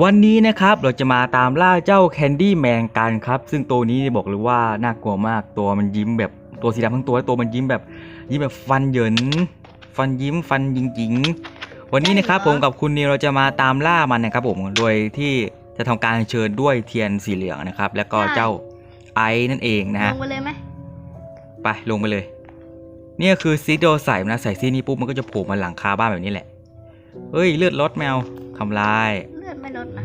วันนี้นะครับเราจะมาตามล่าเจ้าแคนดี้แมนกันครับ ซึ่งตัวนี้บอกเลยว่าน่ากลัวมากตัวมันยิ้มแบบตัวสีดำทั้งตัวและตัวมันยิ้มแบบ ยิ้มแบบฟันเหยิน ฟันยิ้มฟันจริงๆ วันนี้นะครับผมกับคุณนิวเราจะมาตามล่ามันนะครับผมโดยที่จะทำการเชิญด้วยเทียนสีเหลืองนะครับ แล้วก็เจ้าไอ้นั่นเองนะลฮะงไปเลยไหมไปลงไปเลย เนี่ยคือซีดโดใส่นะใส่ซีนี้ปุ๊บมันก็จะโผล่มาหลังคาบ้านแบบนี้แหละเฮ้ยเลือดลดแมวทำลายเลือด ไม่ลดนะ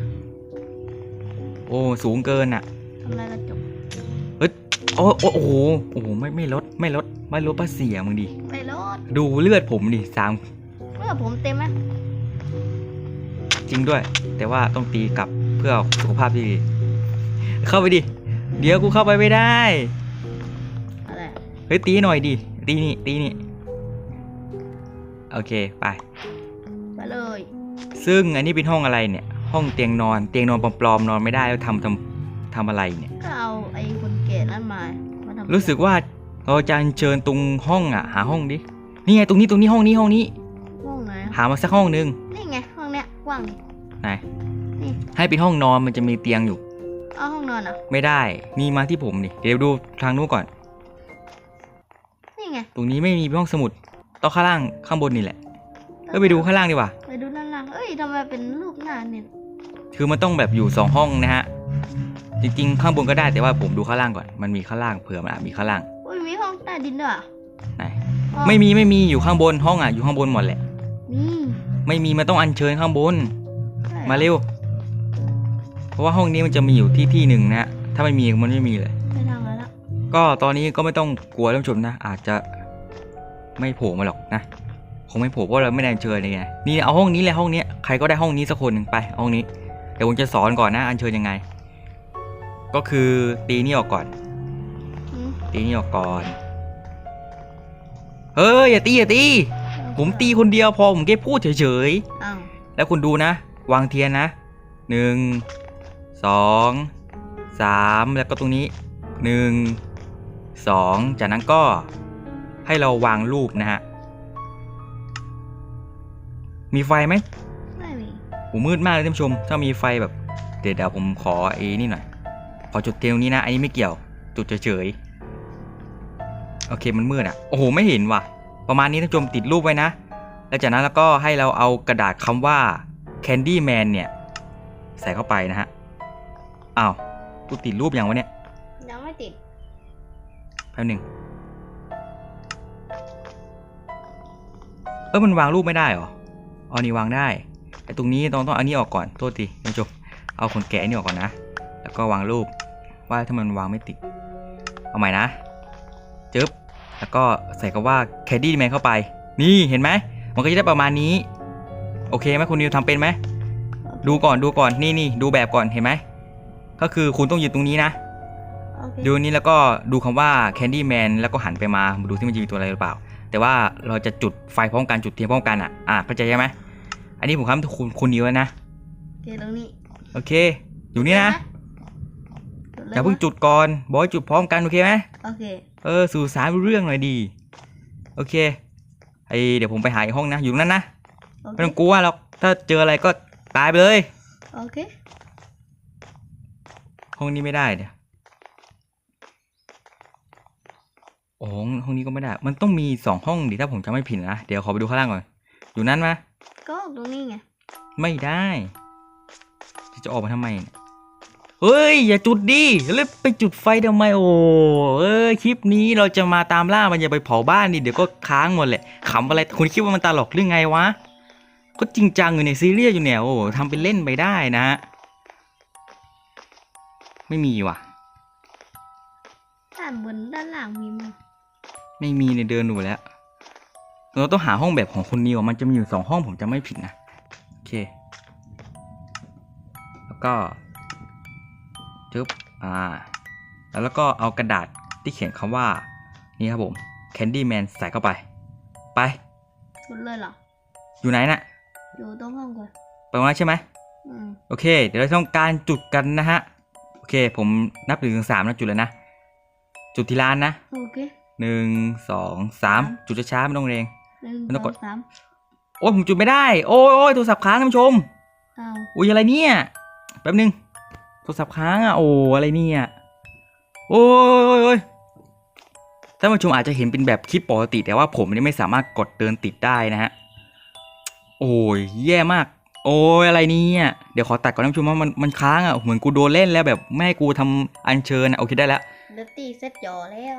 โอ้สูงเกินอะทำลายกระจกโอ้โอ้โอ้โหโอ้โหไม่ไม่ลดไม่ลดไม่ลดป้าเสียมึงดิไม่ลดดูเลือดผมดิสามเลือดผมเต็มไหมจริงด้วย แต่ว่าต้องตีกลับเพื่อสุขภาพที่ดีเข้าไปดิ เดี๋ยวกูเข้าไปไม่ได้อะไรเฮ้ยตีหน่อยดิตีนี่ตีนี่โอเคไปไปเลย ซึ่งอันนี้เป็นห้องอะไรเนี่ย ห้องเตียงนอน เตียงนอนปลอมๆนอนไม่ได้แล้วทำทำทำอะไรเนี่ย ก็เอาไอ้คนแก่นั่นมามาทำรู้สึกว่าเราจะอัญเชิญตรงห้องอะ หาห้องดินี่ไงตรงนี้ตรงนี้ห้องนี้ห้องนี้ ห้องไหนหามาสักห้องนึงนี่ไงห้องเนี้ยกว้างดิไหนนี่ให้เป็นห้องนอนมันจะมีเตียงอยู่ เอาห้องนอนอะไม่ได้ นี่มาที่ผมดิเดี๋ยวดูทางนู้นก่อน นี่ไงตรงนี้ไม่มีห้องสมุดต้องข้างล่างข้างบนนี่แหละเอ้ยไปดูข้างล่างดีกว่าไปดูด้านล่าง เอ้ยทำไมเป็นรูปหน้าเนี่ยคือมันต้องแบบอยู่สองห้องนะฮะ จริงๆ ข้างบนก็ได้แต่ว่าผมดูข้างล่างก่อน มันมีข้างล่างเผื่อมันอาจมีข้างล่างอุ้ยมีห้องใต้ดินด้วยอะไหนห้องไม่มีไม่มีอยู่ข้างบนห้องอะอยู่ข้างบนหมดแหละนี่ไม่มีมันต้องอัญเชิญข้างบน ใช่หอมาเร็ว เพราะว่าห้องนี้มันจะมีอยู่ที่ที่หนึ่งนะฮะถ้าไม่มีมันไม่มีเลย ไปทางไหนละก็ตอนนี้ก็ไม่ต้องกลัวท่านผู้ชมนะ อาจจะไม่โผล่มาหรอกนะค งไม่โผล่เพราะเราไม่ได้อัญเชิญเลยไงนี่เอาห้องนี้แหละห้องเนี้ยใครก็ได้ห้องนี้สักคนหนึ่งไปห้องนี้เดี๋ยวผมจะสอนก่อนนะอัญเชิญยังไง ก็คือตีนี่ออกก่อนอืมตีนี่ออกก่อนเฮ้ยอย่าตีอย่าตีผมตีคนเดียวพอผมแค่พูดเฉยอ้าวๆแล้วคุณดูนะ วางเทียนนะหนึ่งสองสามแล้วก็ตรงนี้หนึ่งสองจากนั้นก็ให้เราวางรูปนะฮะ มีไฟไหมไม่มีผมมืดมากเลยท่านผู้ชม ถ้ามีไฟแบบเดี๋ยวเดี๋ยวผมขอไอ้นี่หน่อย ขอจุดเทียนตรงนี้นะ อันนี้ไม่เกี่ยว จุดเฉยๆ โอเคมันมืดอะ โอ้โห ไม่เห็นว่ะ ประมาณนี้ท่านผู้ชมติดรูปไว้นะ แล้วจากนั้นแล้วก็ให้เราเอากระดาษคำว่า Candy Man เนี่ย ใส่เข้าไปนะฮะ อ้าวกูติดรูปยังวะเนี่ย ยังไม่ติด แป๊บหนึ่งเออมันวางรูปไม่ได้เหรอ อ๋อนี่วางได้แต่ตรงนี้ต้องต้องเอาอันนี้ออกก่อนโทษทีท่านผู้ชมเอาขนแกะอันนี้ออกก่อนนะ แล้วก็วางรูปว่าถ้ามันวางไม่ติด เอาใหม่นะจึ๊บแล้วก็ใส่คำว่า Candy Man เข้าไป นี่เห็นไหมมันก็จะได้ประมาณนี้ โอเคไหมคุณนิวทำเป็นไหมดูก่อนดูก่อนนี่นี่ดูแบบก่อนเห็นไหมก็คือคุณต้องยืนตรงนี้นะโอเคดูนี้แล้วก็ดูคำว่า Candy Man แล้วก็หันไปมาดูที่มันจะมีตัวอะไรหรือเปล่า แต่ว่าเราจะจุดไฟพร้อมกันจุดเทียนพร้อมกันอะอะเข้าใจใช่ไหม อันนี้ผมทำคุณคุณนิวแล้วนะโอเคตรงนี้โอเค อยู่นี่นะจุดลอย่าเพิ่งจุดก่อนบอกให้จุดพร้อมกันโอเคไหมโอเค เออสื่อสารรู้เรื่องหน่อยดี โอเคไอเดี๋ยวผมไปหาอีกห้องนะ อยู่ตรงนั้นนะโอเค ไม่ต้องกลัวหรอกถ้าเจออะไรก็ตายไปเลย โอเค ห้องนี้ไม่ได้เดี๋ยวโอ้ห้องนี้ก็ไม่ได้ มันต้องมีสองห้องดิถ้าผมจำไม่ผิดนะ เดี๋ยวขอไปดูข้างล่างก่อน อยู่นั่นมะ ก็ตรงนี้ไง ไม่ได้จะออกมาทำไมเนี่ยเฮ้ย อย่าจุดดิแล้วไปจุดไฟทำไมโอ้เออคลิปนี้เราจะมาตามล่ามันอย่าไปเผาบ้านดิเดี๋ยวก็ค้างหมดแหละขำอะไรคุณคิดว่ามันตลกหรือไงวะ ก็จริงจังอยู่ในยซีเรียสอยู่เนี่ยโอ้ทำเป็นเล่นไปได้นะฮะไม่มีว่ะด้านบนด้านล่างมีมั้ยไม่มีในยเดินดูแล้ว เราต้องหาห้องแบบของคุณนิวมันจะมีอยู่สองห้องผมจะไม่ผิดนะโอเค แล้วก็จึ๊บอ่าแล้วแล้วก็เอากระดาษที่เขียนคำว่า นี่ครับผม Candy Man ใส่เข้าไป ไปจุดเลยเหรอ อยู่ไหนน่ะ อยู่ตรงห้องก่อนไปตรงนั้นใช่ไหมอืมโอเค เดี๋ยวเราต้องการจุดกันนะฮะ โอเค ผมนับหนึ่งถึงสามนะจุดเลยนะ จุดที่ร้านนะ โอเคหนึ่งสองสามจุดช้าๆไม่ต้องเรง หนึ่งไม่ต้องสกอดงสามโอ้ยผมจุดไม่ได้ โอ้ยโอ้ยโทรศัพท์ค้างท่านผู้ชมอ้าวอุ้ยอะไรเนี่ยเป๊บนึงโทรศัพท์ค้างอะโอ้อะไรเนี่ยโอ้ยโอ้ยโอ้ยท่านผู้ชมอาจจะเห็นเป็นแบบคลิปปกติ แต่ว่าผมเนี่ยไม่สามารถกดเดินติดได้นะฮะโอ้ยแย่มาก โอ้ยอะไรเนี่ยเดี๋ยวขอตัดก่อนท่านผู้ชมว่ามันมันค้างอะเหมือนกูโดนเล่นแล้วแบบไม่ให้กูทำอัญเชิญอะโอเคได้แล้วเดยวตีเซ็ตจอแล้ว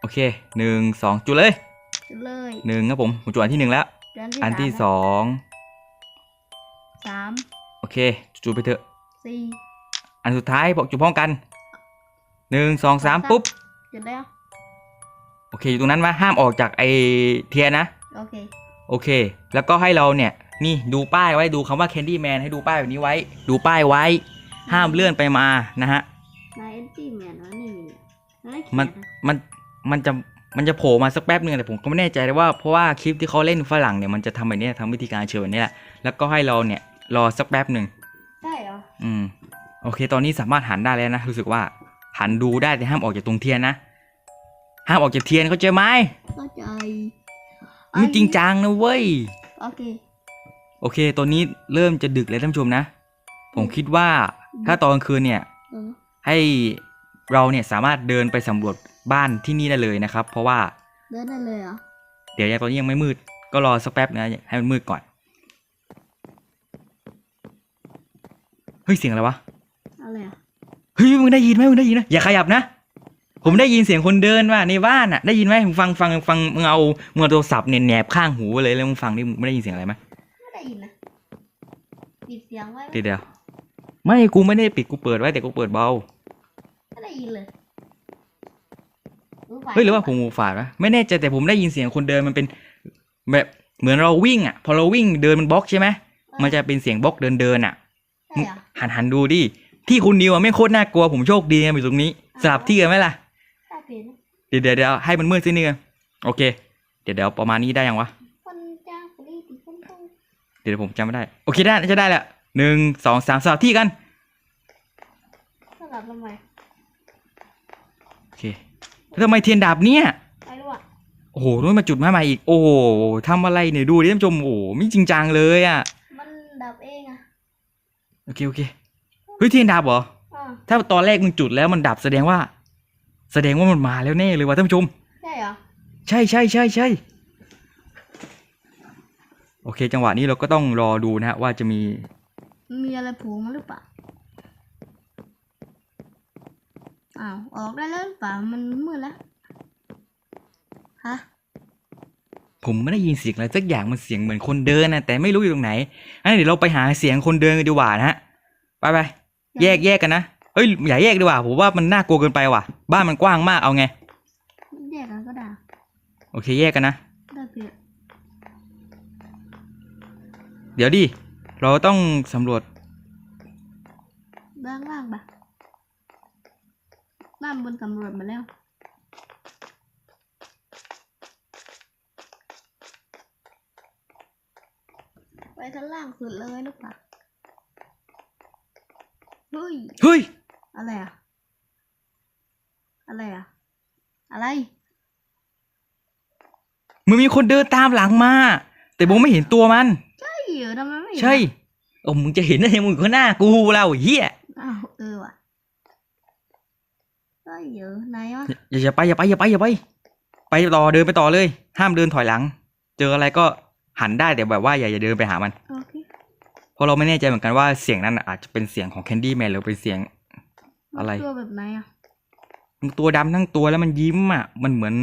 โอเคหนึ่งสองจุดเลย จุดเลยหนึ่งครับผมผมจุดอันที่หนึ่งแล้วเดือนที่อันที่ามสองสามโอเค จุดไปเถอะสี่อันสุดท้ายบอกจุดพร้อมกันหนึ่งสองสามปุ๊บจุดแล้วโอเคอยู่ตรงนั้นมาห้ามออกจากไอเทียนนะโอเคโอเค แล้วก็ให้เราเนี่ยนี่ดูป้ายไว้ดูคำว่า Candy Man ให้ดูป้ายแบบนี้ไว้ ดูป้ายไว้ ห้ามเลื่อนไปมานะฮะนายเอ็นจี้แมนวะนี่นายมันมันมันจะ มันจะโผล่มาสักแป๊บนึงแต่ผมก็ไม่แน่ใจเลยว่าเพราะว่าคลิปที่เขาเล่นฝรั่งเนี่ยมันจะทำแบบนี้ทำวิธีการเชิญแบบนี้แหละแล้วก็ให้เราเนี่ยรอสักแป๊บหนึ่งใช่เหรออืมโอเค ตอนนี้สามารถหันได้แล้วนะรู้สึกว่าหันดูได้แต่ห้ามออกจากตรงเทียนนะห้ามออกจากเทียนเข้าใจไหมเข้าใจมันจริงจังนะเว้ยโอเคโอเค ตอนนี้เริ่มจะดึกแล้วท่านผู้ชมนะ ผมคิดว่าถ้าตอนกลางคืนเนี่ยเออให้เราเนี่ยสามารถเดินไปสำรวจ บ้านที่นี่ได้เลยนะครับ เพราะว่าเดินได้เลยเหรอเดี๋ยวยังตอนนี้ยังไม่มืด ก็รอสักแป๊บนะให้มันมืดก่อนเฮ้ยเสียงอะไรวะอะไรอะเฮ้ยมึงได้ยินไหมมึงได้ยินนะอย่าขยับนะ ผมได้ยินเสียงคนเดินว่ะในบ้านอะ ได้ยินไหมมึงฟังฟังฟังมึงเอามึงเอาโทรศัพท์เนี่ยแหนบข้างหูไว้เลยแล้วมึงฟังดิมึงไม่ได้ยินเสียงอะไรไหมไม่ได้ยินนะปิดเสียงไว้ไหมเดี๋ยวเดี๋ยวไม่กูไม่ได้ปิดกูเปิดไว้แต่กูเปิดเบาไม่ได้ยินเลย ไฟเฮ้ยหรือว่าผมหูฝาดวะไม่แน่ใจแต่ผมได้ยินเสียงคนเดินมันเป็นแบบเหมือนเราวิ่งอะ พอเราวิ่งเดินมันบล็อกใช่ไหมมันจะเป็นเสียงบล็อกเดินเดินอะ ใช่เหรอหันหันดูดิที่คุณนิวอะไม่โคตรน่ากลัวผมโชคดีไงอยู่ตรงนี้สลับที่กันไหมล่ะ ใช่เป็นเดี๋ยวเดี๋ยวเดี๋ยวให้มันมืดสินึงโอเค เดี๋ยวเดี๋ยวประมาณนี้ได้ยังวะ คนจ้างคนนี้ติคนต้องเดี๋ยวผมจำไม่ได้ โอเคได้จะได้แล้วหนึ่งสองสามสลับที่กัน สลับทำไมโอเค แล้วทำไมเทียนดับเนี่ยไม่รู้อะโอ้โหนู้นมาจุดมาใหม่อีก โอ้โหทำอะไรเนี่ยดูดิท่านผู้ชมโอ้โหไม่จริงจังเลยอะมันดับเองอะโอเคโอเคเฮ้ยเทียนดับเหรออ่าถ้าตอนแรกมึงจุดแล้วมันดับแสดงว่า แสดงว่ามันมาแล้วแน่เลยว่ะท่านผู้ชม ใช่เหรอใช่ใช่ใช่ใช่โอเค จังหวะนี้เราก็ต้องรอดูนะฮะว่าจะมีมันมีอะไรโผูกมาหรือเปล่า อ้าวออกได้แล้วหรือเปล่ามันมืดแล้วฮะผมไม่ได้ยินเสียงอะไรสักอย่างมันเสียงเหมือนคนเดินนะแต่ไม่รู้อยู่ตรงไหนงั้นเดี๋ยวเราไปหาเสียงคนเดินกันดีกว่านะฮะไปไปแยกแยกกันนะเอ้ยอย่าแยกดีกว่าผมว่ามันน่ากลัวเกินไปว่ะ บ้านมันกว้างมากเอาไงแยกกันก็ได้โอเคแยกกันนะได้เพียเดี๋ยวดิเราต้องสำรวจบ้างล่างปะ บ้านบนสำรวจมาแล้ว ไปชั้นล่างสุดเลยหรือเปล่าเฮ้ย เฮ้ย อะไรอะอะไรอะอะไร มันมีคนเดินตามหลังมา แต่ผมไม่เห็นตัวมัน ใช่เหรอทำไมไม่เห็นใช่โอ้มึงจะเห็นได้ยังมึงอยู่ข้างหน้ากูเราเฮีย อ้าวเออว่ะ ใช่เหรอไหนวะอย่าอย่าไปอย่าไปอย่าไปอย่าไป ไปต่อเดินไปต่อเลย ห้ามเดินถอยหลัง เจออะไรก็หันได้แต่แบบว่าอย่าอย่าเดินไปหามันโอเคเพราะเราไม่แน่ใจเหมือนกันว่าเสียงนั้นน่ะอาจจะเป็นเสียงของแคนดี้แมนหรือเป็นเสียง อะไร ตัวแบบไหนอะมันตัวดำทั้งตัวแล้วมันยิ้มอะ มันเหมือน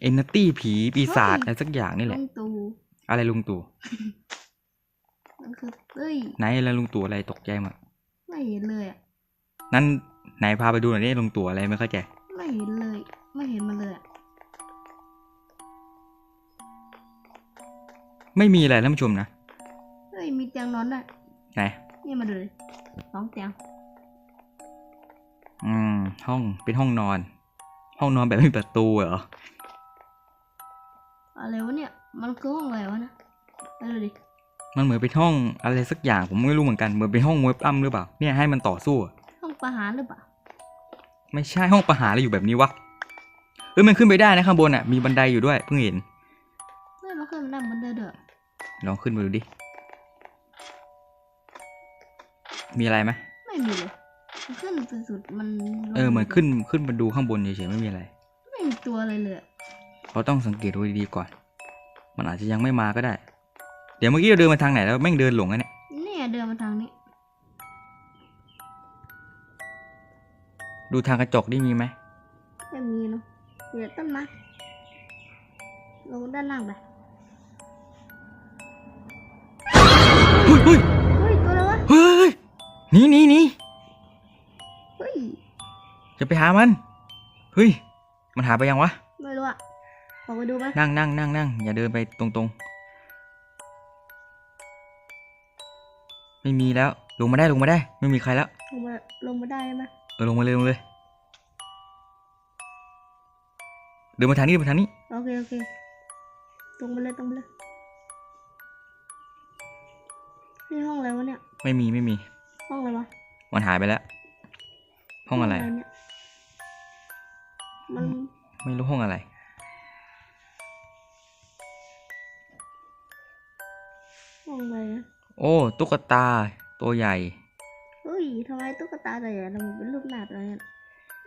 เอนตี้ผีปีศาจอะไรสักอย่างนี่แหลุละงตู่อะไรลุงตู่มันคือเอ้ยไหนอะไรลุงตู่อะไรตกใจหมดไม่เห็นเลยอะ นั้น ไหนพาไปดูหน่อยดิลุงตู่อะไรไม่เข้าใจ ไม่เห็นเลย ไม่เห็นมันเลยอะไม่มีอะไรท่านผู้ชมนะเฮ้ยมีเตียงนอนด้วยไหนนี่มาดูดิสองเตียงอืม ห้องเป็นห้องนอน ห้องนอนแบบไม่มีประตูเหรออะไรวะเนี่ย มันคือห้องอะไรวะนะไปดูดิมันเหมือนเป็นห้องอะไรสักอย่างผมไม่รู้เหมือนกันเหมือนเป็นห้องมวยปล้ำหรือเปล่าเนี่ยให้มันต่อสู้อะห้อง ประหารหรือเปล่า ไม่ใช่ห้องประหารอะไรอยู่แบบนี้วะเอ้ยมันขึ้นไปได้นะข้างบนอะมีบันไดอยู่ด้วยเพิ่งเห็นเฮ้ยมันขึ้นมาได้บนเดือดเด้อลองขึ้นมาดูดิ มีอะไรไหมไม่มีเลยมันขึ้นสุดๆมันเออเหมือนขึ้นขึ้นมาดูข้างบนเฉยๆไม่มีอะไร ไม่มีตัวอะไรเลยอะเราต้องสังเกตดูดีๆก่อน มันอาจจะยังไม่มาก็ได้ เดี๋ยวเมื่อกี้เราเดินมาทางไหนแล้วแม่งเดินหลงอะเนี่ยเนี่ยเดินมาทางนี้ ดูทางกระจกได้มีไหมไม่มีเนาะเดี๋ยวต้นไม้ลงด้านล่างไปเฮ้ยเฮ้ยเฮ้ยตัวอะไรวะเฮ้ยหนีหนีหนีเฮ้ยจะไปหามันเฮ้ยมันหายไปยังวะไม่รู้อะออกไปดูไหมนั่งนั่งนั่งนั่งอย่าเดินไปตรงๆไม่มีแล้วลงมาได้ลงมาได้ ไม่มีใครแล้วลงมาลงมาได้ไหม เออลงมาเลยลงมาเลย เดินมาทางนี้เดินมาทางนี้ โอเค โอเค ตรงไปเลยตรงไปเลยนี่ห้องอะไรวะเนี่ย ไม่มีไม่มี ห้องอะไรวะ มันหายไปแล้ว ห้องอะไร เนี่ย มัน ไม่รู้ห้องอะไร ห้องอะไรนะโอ้ ตุ๊กตา ตัวใหญ่เฮ้ย ทำไมตุ๊กตาตัวใหญ่ทำไมเป็นรูปหน้าตัวเนี่ย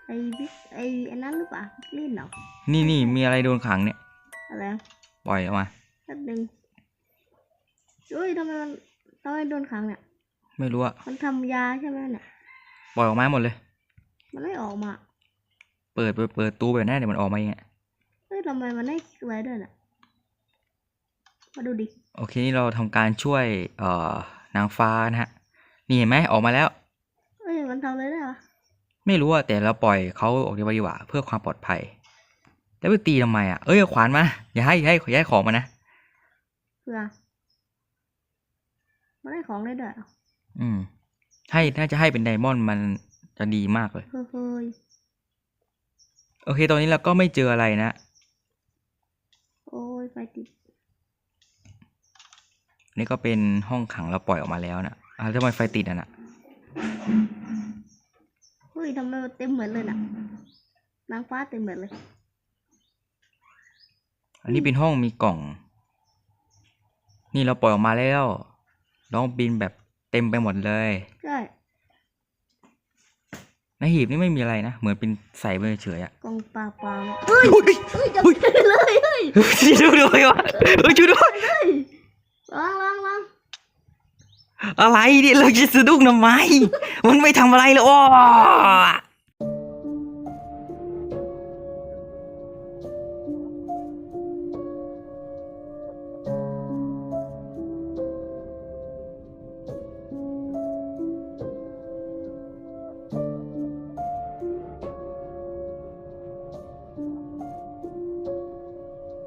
ไอ้บิ๊กไอ้ไอ้นั่นหรือเปล่าลิ้นเหรอนี่นี่มีอะไรโดนขังเนี่ยอะไรอะปล่อยออกมาแป๊บนึงเฮ้ยทำไมมันทำไมโดนขังเนี่ยไม่รู้อะมันทำยาใช่ไหมเนี่ยปล่อยออกมาให้หมดเลย มันไม่ออกมาเปิดเปิดเปิดตู้แบบนี้เดี๋ยวมันออกมาเองอะเฮ้ยทำไมมันไม่อะไรด้วยน่ะมาดูดิโอเคนี่เราทำการช่วยเอ่อนางฟ้านะฮะนี่เห็นไหมออกมาแล้ว เฮ้ยมันทำอะไรได้วะไม่รู้อะแต่เราปล่อยเขาออกดีกว่าดีกว่าเพื่อความปลอดภัย แล้วไปตีทำไมอะเอ้ยเอาขวานมาอย่าให้อย่าให้อย่าให้ของมานะเพื่อมันได้ของได้ด้วยเหรออืม ให้น่าจะให้เป็นไดมอนด์มันจะดีมากเลยเฮ้ยเฮ้ยโอเค ตอนนี้เราก็ไม่เจออะไรนะ โอ้ยไฟติด นี่ก็เป็นห้องขังเราปล่อยออกมาแล้วนะอ่าทำไมไฟติดอะนะ เฮ้ยทำไมมันเต็มเหมือนเลยน่ะนางฟ้าเต็มเหมือนเลย อันนี้เป็นห้องมีกล่อง นี่เราปล่อยออกมาแล้ว น้องบินแบบเต็มไปหมดเลยใช่ในหีบนี่ไม่มีอะไรนะ เหมือนเป็นใส่ไปเฉยๆอะกองปลาปลาเฮ้ยอุ้ยเฮ้ยจับได้เลยเฮ้ยช่วยด้วยวะเฮ้ยช่วยด้วยเฮ้ยล้างล้างล้าง อะไรเนี่ยเราจะสะดุ้งทำไมมันไม่ทำอะไรเลยโอ้